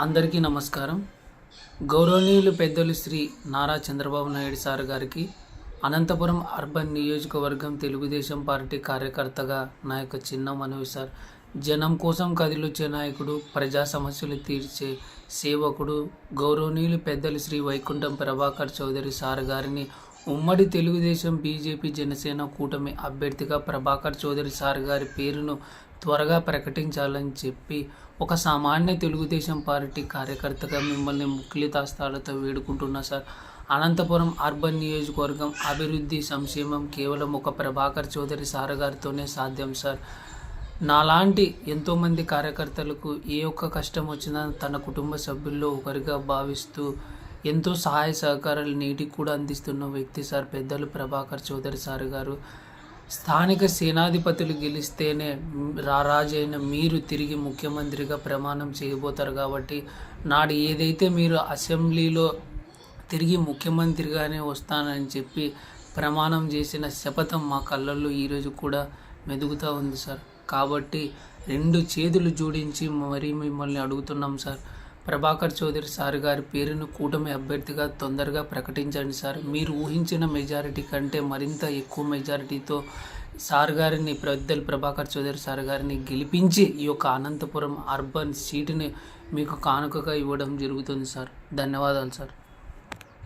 అందరికీ నమస్కారం. గౌరవనీయులు పెద్దలు శ్రీ నారా చంద్రబాబు నాయుడు సార్ గారికి అనంతపురం అర్బన్ నియోజకవర్గం తెలుగుదేశం పార్టీ కార్యకర్తగా నా యొక్క చిన్న మనవి సార్ జనం కోసం కదిలొచ్చే నాయకుడు ప్రజా సమస్యలు తీర్చే సేవకుడు గౌరవనీయులు పెద్దలు శ్రీ వైకుంఠం ప్రభాకర్ చౌదరి సార్ గారిని ఉమ్మడి తెలుగుదేశం బీజేపీ జనసేన కూటమి అభ్యర్థిగా ప్రభాకర్ చౌదరి సార్ గారి పేరును త్వరగా ప్రకటించాలని చెప్పి ఒక సామాన్య తెలుగుదేశం పార్టీ కార్యకర్తగా మిమ్మల్ని ముఖ్యతాస్థాలతో వేడుకుంటున్నా సార్. అనంతపురం అర్బన్ నియోజకవర్గం అభివృద్ధి సంక్షేమం కేవలం ఒక ప్రభాకర్ చౌదరి సార్ గారితోనే సాధ్యం సార్. నాలాంటి ఎంతోమంది కార్యకర్తలకు ఏ ఒక్క కష్టం వచ్చినా తన కుటుంబ సభ్యుల్లో ఒకరిగా భావిస్తూ ఎంతో సహాయ సహకారాలు నీటికి కూడా అందిస్తున్న వ్యక్తి సార్ పెద్దలు ప్రభాకర్ చౌదరి సార్ గారు. స్థానిక సేనాధిపతులు గెలిస్తేనే రారాజైన మీరు తిరిగి ముఖ్యమంత్రిగా ప్రమాణం చేయబోతారు కాబట్టి నాడు ఏదైతే మీరు అసెంబ్లీలో తిరిగి ముఖ్యమంత్రిగానే వస్తానని చెప్పి ప్రమాణం చేసిన శపథం మా కళ్ళల్లో ఈరోజు కూడా మెదుగుతూ ఉంది సార్. కాబట్టి రెండు చేతులు జోడించి మరీ మిమ్మల్ని అడుగుతున్నాం సార్. ప్రభాకర్ చౌదరి సార్ గారి పేరును కూటమి అభ్యర్థిగా తొందరగా ప్రకటించండి సార్. మీరు ఊహించిన మెజారిటీ కంటే మరింత ఎక్కువ మెజారిటీతో సార్ గారిని పెద్దలు ప్రభాకర్ చౌదరి సార్ గారిని గెలిపించి ఈ యొక్క అనంతపురం అర్బన్ సీటుని మీకు కానుకగా ఇవ్వడం జరుగుతుంది సార్. ధన్యవాదాలు సార్.